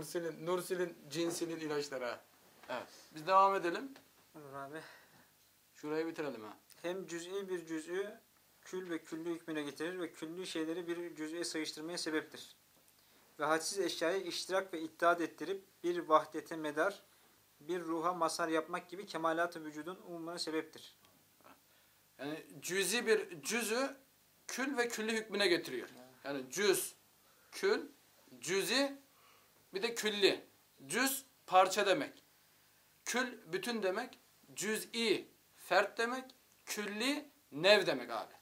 Nursel'in, Nursel'in cinsinin ilaçları ha. Evet. Biz devam edelim. Olur abi. Şurayı bitirelim ha. Hem cüz'i bir cüz'ü kül ve küllü hükmüne getirir ve küllü şeyleri bir cüz'e sayıştırmaya sebeptir. Ve hadsiz eşyayı iştirak ve ittihat ettirip bir vahdete medar, bir ruha mazhar yapmak gibi kemalat-ı vücudun umumuna sebeptir. Yani cüzi bir cüzü kül ve külli hükmüne getiriyor. Yani cüz, kül, cüzi bir de külli. Cüz parça demek. Kül bütün demek. Cüz'i fert demek. Külli nev demek abi.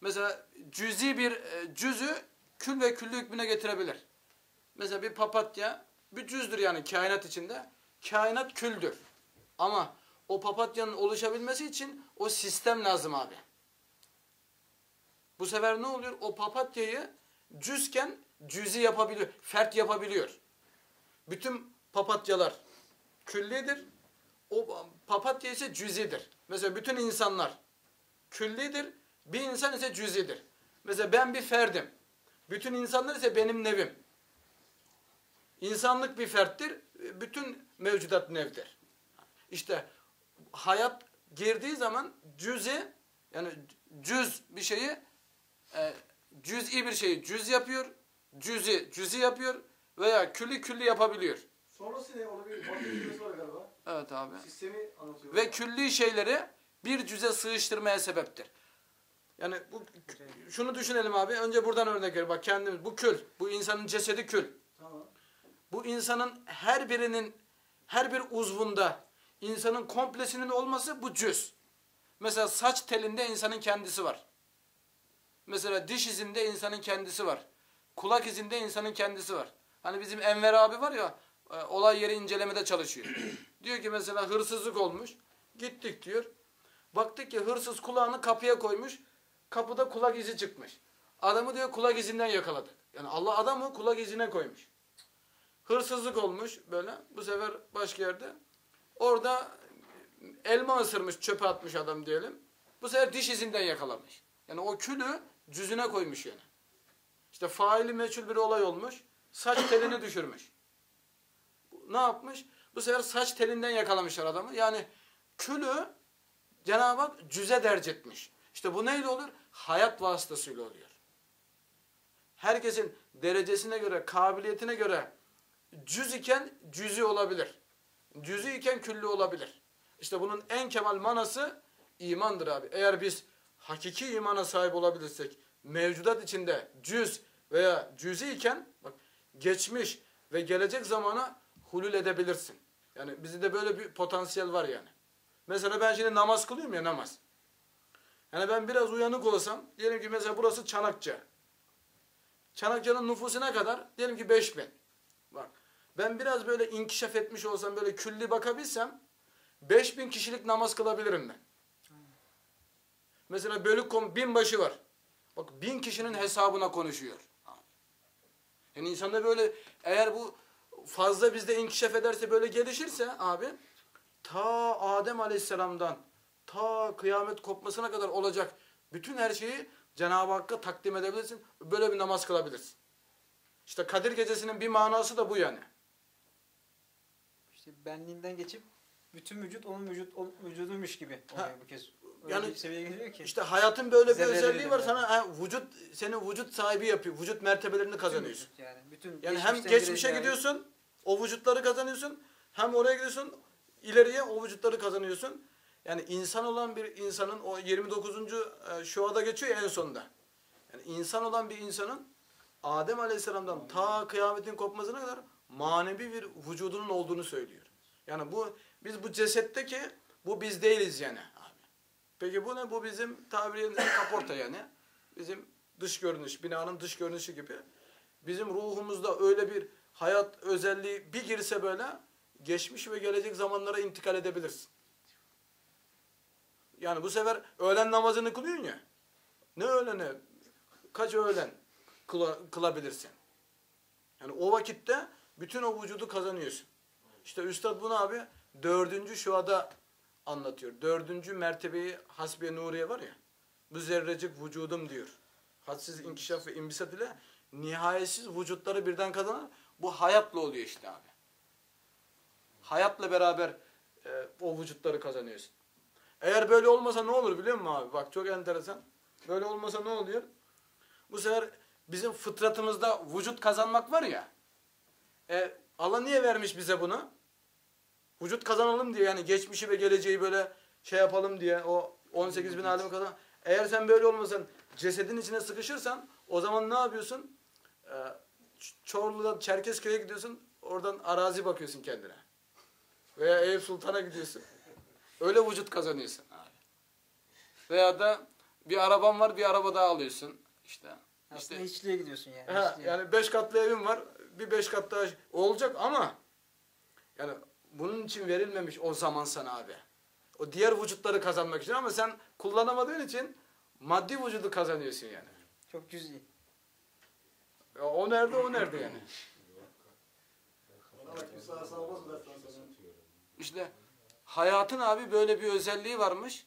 Mesela cüzi bir e, cüzü kül ve külli hükmüne getirebilir. Mesela bir papatya bir cüzdür yani kainat içinde. Kainat küldür. Ama o papatyanın oluşabilmesi için o sistem lazım abi. Bu sefer ne oluyor? O papatyayı cüzken cüzi yapabiliyor, fert yapabiliyor. Bütün papatyalar küllidir. O papatya ise cüzidir. Mesela bütün insanlar küllidir. Bir insan ise cüzidir. Mesela ben bir ferdim. Bütün insanlar ise benim nevim. İnsanlık bir ferttir. Bütün mevcudat nevdir. İşte hayat girdiği zaman cüzi yani cüz bir şeyi e, cüz'i bir şeyi cüz yapıyor. Cüzi cüzi yapıyor veya külli külli yapabiliyor. Sonrası ne olabilir? Var galiba. Evet abi. Sistemi anlatıyor. Ve külli şeyleri bir cüze sığıştırmaya sebeptir. Yani bu şunu düşünelim abi. Önce buradan örnek ver. Bak kendimiz bu kül. Bu insanın cesedi kül. Tamam. Bu insanın her birinin her bir uzvunda insanın komplesinin olması bu cüz. Mesela saç telinde insanın kendisi var. Mesela diş izinde insanın kendisi var. Kulak izinde insanın kendisi var. Hani bizim Enver abi var ya e, olay yeri incelemede çalışıyor. diyor ki mesela hırsızlık olmuş. Gittik diyor. Baktık ki hırsız kulağını kapıya koymuş. Kapıda kulak izi çıkmış. Adamı diyor kulak izinden yakaladık. Yani Allah adamı kulak izine koymuş. Hırsızlık olmuş böyle. Bu sefer başka yerde. Orada elma ısırmış, çöpe atmış adam diyelim. Bu sefer diş izinden yakalamış. Yani o külü cüzüne koymuş yani. İşte faili meçhul bir olay olmuş. Saç telini düşürmüş. Ne yapmış? Bu sefer saç telinden yakalamışlar adamı. Yani külü Cenab-ı Hak cüze derc etmiş. İşte bu neyle olur? Hayat vasıtasıyla oluyor. Herkesin derecesine göre, kabiliyetine göre cüz iken cüzi olabilir. Cüzi iken küllü olabilir. İşte bunun en kemal manası imandır abi. Eğer biz hakiki imana sahip olabilirsek, mevcudat içinde cüz veya cüzi iken bak geçmiş ve gelecek zamana hulul edebilirsin. Yani bizde böyle bir potansiyel var yani. Mesela ben şimdi namaz kılıyorum ya namaz. Yani ben biraz uyanık olsam, diyelim ki mesela burası Çanakça. Çanakça'nın nüfusu ne kadar? Diyelim ki 5000. Bak ben biraz böyle inkişaf etmiş olsam, böyle külli bakabilsem 5000 kişilik namaz kılabilirim ben. Mesela bölük kom binbaşı var. Bak bin kişinin hesabına konuşuyor. Yani insanda böyle eğer bu fazla bizde inkişaf ederse böyle gelişirse abi ta Adem Aleyhisselam'dan ta kıyamet kopmasına kadar olacak bütün her şeyi Cenab-ı Hakk'a takdim edebilirsin. Böyle bir namaz kılabilirsin. İşte Kadir Gecesi'nin bir manası da bu yani. İşte benliğinden geçip bütün vücut onun vücut onun vücuduymuş gibi oluyor bu kez. Öyle Yani bir seviyeye geliyor ki. İşte hayatın böyle bir Zerre özelliği var sana ha, vücut seni vücut sahibi yapıyor. Vücut mertebelerini Bütün kazanıyorsun. vücut Yani bütün Yani hem geçmişten geçmişe geleceğe- gidiyorsun, o vücutları kazanıyorsun. Hem oraya gidiyorsun, ileriye o vücutları kazanıyorsun. Yani insan olan bir insanın o 29. e, şuada geçiyor ya en sonunda. Yani insan olan bir insanın Adem Aleyhisselam'dan ta kıyametin kopmasına kadar manevi bir vücudunun olduğunu söylüyor. Yani bu biz bu cesetteki bu biz değiliz yani. Peki bu ne? Bu bizim tabiriyle kaporta yani. Bizim dış görünüş, binanın dış görünüşü gibi. Bizim ruhumuzda öyle bir hayat özelliği bir girse böyle geçmiş ve gelecek zamanlara intikal edebilirsin. Yani bu sefer öğlen namazını kılıyorsun ya. Ne öğleni? Kaç öğlen kıla- kılabilirsin? Yani o vakitte bütün o vücudu kazanıyorsun. İşte Üstad bunu abi dördüncü şuada anlatıyor. Dördüncü mertebeyi hasbiye nuriye var ya. Bu zerrecik vücudum diyor. Hadsiz inkişaf ve imbisat ile nihayetsiz vücutları birden kazanan Bu hayatla oluyor işte abi. Hayatla beraber e, o vücutları kazanıyorsun. Eğer böyle olmasa ne olur biliyor musun abi? Bak çok enteresan. Böyle olmasa ne oluyor? Bu sefer bizim fıtratımızda vücut kazanmak var ya. E, Allah niye vermiş bize bunu? Vücut kazanalım diye yani geçmişi ve geleceği böyle şey yapalım diye o 18 bin alemi kazan. Eğer sen böyle olmasan cesedin içine sıkışırsan o zaman ne yapıyorsun? Ee, Çorlu'dan Çerkezköy'e gidiyorsun oradan arazi bakıyorsun kendine. Veya Eyüp Sultan'a gidiyorsun. Öyle vücut kazanıyorsun abi. Veya da bir araban var bir araba daha alıyorsun. İşte. Aslında işte hiçliğe gidiyorsun yani. Hiçliğe. yani beş katlı evim var. Bir beş kat daha olacak ama yani bunun için verilmemiş o zaman sana abi. O diğer vücutları kazanmak için ama sen kullanamadığın için maddi vücudu kazanıyorsun yani. Çok cüz'i. O nerede o nerede yani. İşte hayatın abi böyle bir özelliği varmış.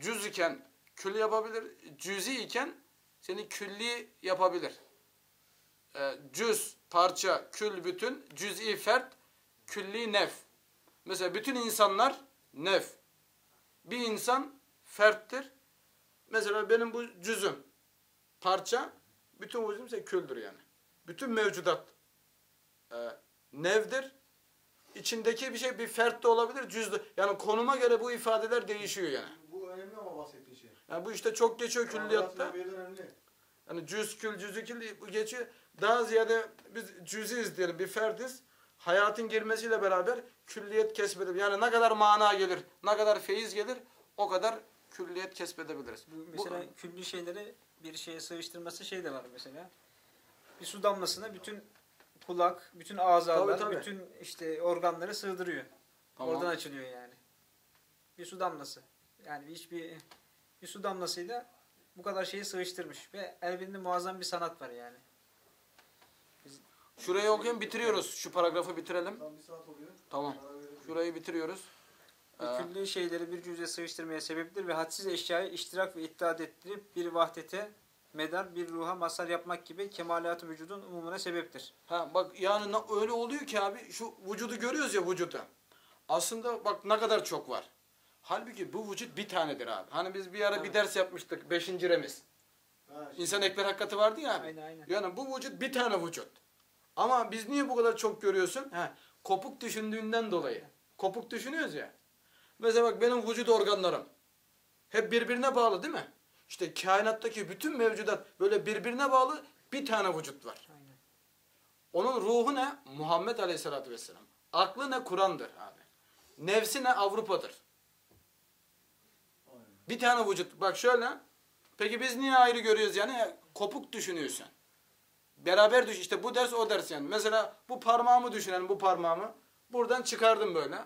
Cüz iken kül yapabilir. Cüzi iken seni külli yapabilir. Ee, cüz, parça, kül, bütün, cüz'i fert, külli nef. Mesela bütün insanlar nef. Bir insan ferttir. Mesela benim bu cüzüm, parça, bütün vücudum ise küldür yani. Bütün mevcudat e, nevdir. İçindeki bir şey bir fert de olabilir, cüz de. Yani konuma göre bu ifadeler değişiyor yani. Bu önemli ama bahsettiğin şey. Yani bu işte çok geçiyor külliyatta. Yani cüz kül, cüzü kül bu geçiyor. Daha ziyade biz cüziz diyelim, bir ferdiz. Hayatın girmesiyle beraber külliyet kesbedebilir. Yani ne kadar mana gelir, ne kadar feyiz gelir o kadar külliyet kesbedebiliriz. Bu mesela külli şeyleri bir şeye sığıştırması şey de var mesela. Bir su damlasına bütün kulak, bütün azalar, Tabii, tabii. bütün işte organları sığdırıyor. Tamam. Oradan açılıyor yani. Bir su damlası. Yani hiçbir bir su damlasıyla bu kadar şeyi sığıştırmış ve elbinde muazzam bir sanat var yani. Şurayı okuyun bitiriyoruz. Şu paragrafı bitirelim. Tam bir saat oluyor. Tamam. Şurayı bitiriyoruz. Ee, külli şeyleri bir cüze sığıştırmaya sebeptir ve hadsiz eşyayı iştirak ve iddiat ettirip bir vahdete medar bir ruha mazhar yapmak gibi kemalat-ı vücudun umumuna sebeptir. Ha bak yani na- öyle oluyor ki abi şu vücudu görüyoruz ya vücudu. Aslında bak ne kadar çok var. Halbuki bu vücut bir tanedir abi. Hani biz bir ara bir Evet. ders yapmıştık. Beşinci remiz. Ha, işte. İnsan ekler hakikati vardı ya abi. Aynen aynen. Yani bu vücut bir tane vücut. Ama biz niye bu kadar çok görüyorsun? He, kopuk düşündüğünden dolayı. Kopuk düşünüyoruz ya. Mesela bak benim vücut organlarım. Hep birbirine bağlı değil mi? İşte kainattaki bütün mevcudat böyle birbirine bağlı bir tane vücut var. Aynen. Onun ruhu ne? Muhammed Aleyhisselatü Vesselam. Aklı ne? Kur'an'dır abi. Nefsi ne? Avrupa'dır. Aynen. Bir tane vücut. Bak şöyle. Peki biz niye ayrı görüyoruz yani? Kopuk düşünüyorsun. Beraber düş. işte bu ders o ders yani. Mesela bu parmağımı düşünelim bu parmağımı. Buradan çıkardım böyle.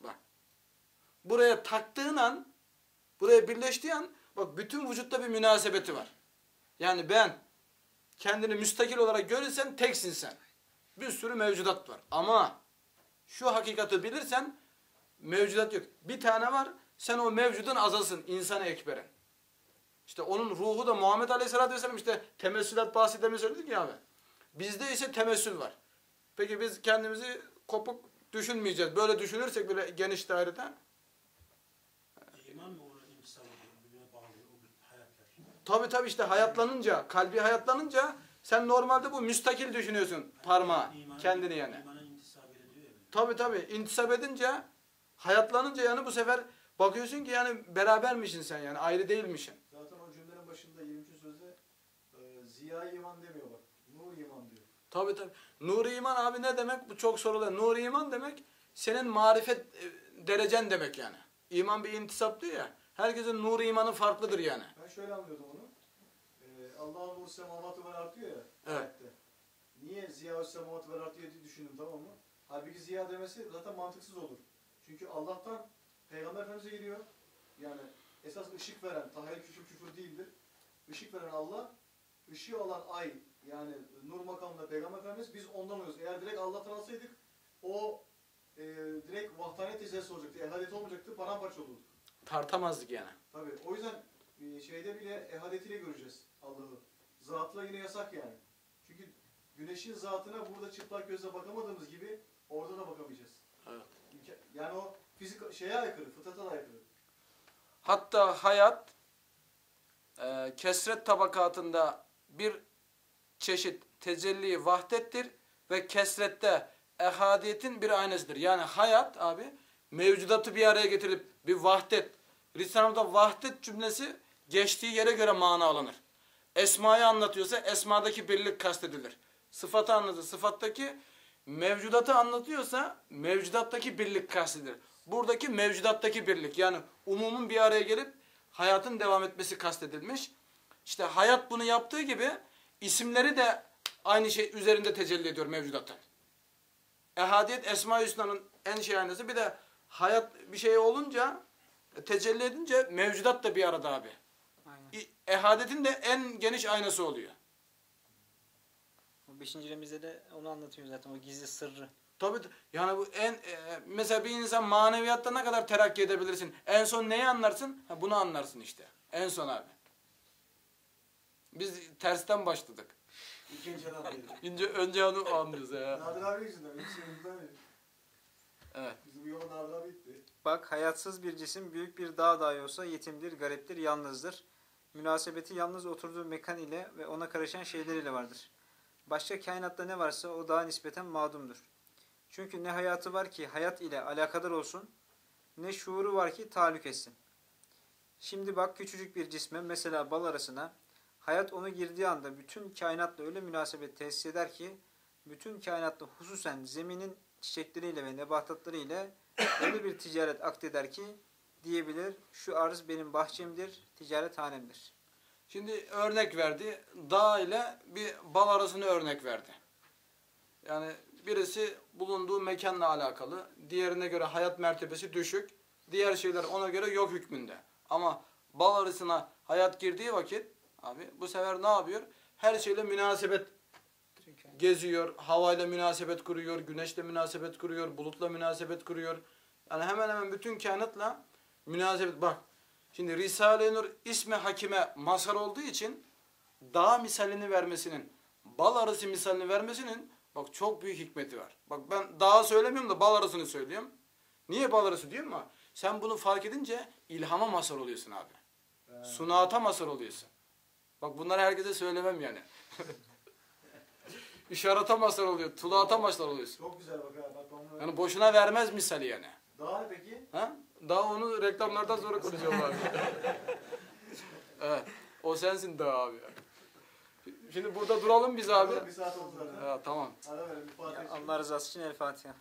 Bak. Buraya taktığın an, buraya birleştiği an bak bütün vücutta bir münasebeti var. Yani ben kendini müstakil olarak görürsen teksin sen. Bir sürü mevcudat var. Ama şu hakikati bilirsen mevcudat yok. Bir tane var. Sen o mevcudun azasın. insan ekberin. İşte onun ruhu da Muhammed Aleyhisselatü Vesselam işte temessülat bahsi söyledik ya abi. Bizde ise temessül var. Peki biz kendimizi kopuk düşünmeyeceğiz. Böyle düşünürsek böyle geniş dairede İman mı? Tabi tabi işte hayatlanınca, kalbi hayatlanınca sen normalde bu müstakil düşünüyorsun parmağı, kendini yani. Tabi tabi intisap edince, hayatlanınca yani bu sefer bakıyorsun ki yani berabermişsin sen yani ayrı değilmişsin. Zaten o cümlenin başında 20. sözde e, ziya iman demiyor bak. Nur iman diyor. Tabi tabi. Nuri iman abi ne demek? Bu çok soruluyor. Nuri iman demek senin marifet e, derecen demek yani. İman bir intisap diyor ya. Herkesin nuru imanı farklıdır yani. Ben şöyle anlıyordum onu. E, Allah'ın nuru semavatı var artıyor ya. Evet. ayette. Niye ziya semavatı var artıyor diye düşündüm tamam mı? Halbuki ziya demesi zaten mantıksız olur. Çünkü Allah'tan Peygamber Efendimiz'e geliyor. Yani esas ışık veren, tahayyül küfür küfür değildir. Işık veren Allah, ışığı olan ay yani nur makamında Peygamber Efendimiz biz ondan oluyoruz. Eğer direkt Allah'tan alsaydık o e, direkt vahdaniyet tezesi olacaktı. Ehadiyet olmayacaktı, paramparça olurdu. Tartamazdık yani. Tabii. O yüzden e, şeyde bile ehadetiyle göreceğiz Allah'ı. Zatla yine yasak yani. Çünkü güneşin zatına burada çıplak gözle bakamadığımız gibi orada da bakamayacağız. Evet. Yani o fizik şeye aykırı, fıtrata da aykırı. Hatta hayat e, kesret tabakatında bir çeşit tecelli vahdettir ve kesrette ehadiyetin bir aynasıdır. Yani hayat abi mevcudatı bir araya getirip bir vahdet. Risale'de vahdet cümlesi geçtiği yere göre mana alınır. Esmayı anlatıyorsa esmadaki birlik kastedilir. Sıfatı anlatıyor. Sıfattaki mevcudatı anlatıyorsa mevcudattaki birlik kastedilir. Buradaki mevcudattaki birlik yani umumun bir araya gelip hayatın devam etmesi kastedilmiş. İşte hayat bunu yaptığı gibi isimleri de aynı şey üzerinde tecelli ediyor mevcudatın. Ehadiyet Esma-i Hüsna'nın en şey aynası. Bir de hayat bir şey olunca tecelli edince mevcudat da bir arada abi. Aynen. Ehadetin de en geniş aynası oluyor. O beşinci remizde de onu anlatıyor zaten o gizli sırrı. Tabii yani bu en e, mesela bir insan maneviyatta ne kadar terakki edebilirsin? En son neyi anlarsın? Ha, bunu anlarsın işte. En son abi. Biz tersten başladık. İkinci adam değil. Önce, önce onu anlıyoruz ya. Nadir abi yüzünden. Benim şeyimizden değil. Evet. Bizim bu yola Nadir abi gitti. Bak hayatsız bir cisim büyük bir dağ dahi olsa yetimdir, gariptir, yalnızdır. Münasebeti yalnız oturduğu mekan ile ve ona karışan şeyler ile vardır. Başka kainatta ne varsa o daha nispeten mağdumdur. Çünkü ne hayatı var ki hayat ile alakadar olsun, ne şuuru var ki taluk etsin. Şimdi bak küçücük bir cisme mesela bal arasına, hayat onu girdiği anda bütün kainatla öyle münasebet tesis eder ki, bütün kainatta hususen zeminin çiçekleriyle ve nebatatlarıyla öyle bir ticaret akdeder ki diyebilir şu arz benim bahçemdir, ticaret hanemdir. Şimdi örnek verdi. Dağ ile bir bal arasını örnek verdi. Yani birisi bulunduğu mekanla alakalı. Diğerine göre hayat mertebesi düşük. Diğer şeyler ona göre yok hükmünde. Ama bal arasına hayat girdiği vakit abi bu sefer ne yapıyor? Her şeyle münasebet geziyor, havayla münasebet kuruyor, güneşle münasebet kuruyor, bulutla münasebet kuruyor. Yani hemen hemen bütün kainatla münasebet. Bak şimdi Risale-i Nur ismi hakime mazhar olduğu için dağ misalini vermesinin, bal arısı misalini vermesinin bak çok büyük hikmeti var. Bak ben dağı söylemiyorum da bal arısını söylüyorum. Niye bal arısı diyorum ama sen bunu fark edince ilhama mazhar oluyorsun abi. Sunata mazhar oluyorsun. Bak bunları herkese söylemem yani. İşarata mazhar oluyor, tulaata mazhar oluyorsun. Çok güzel bak ha. Bak bunu... Yani boşuna vermez misali yani. Daha peki? Ha? Daha onu reklamlardan sonra konuşacağım abi. evet. O sensin daha abi. Şimdi burada duralım biz abi. Bir saat oldu zaten. Ha, tamam. Fatiha. Allah rızası için El Fatiha.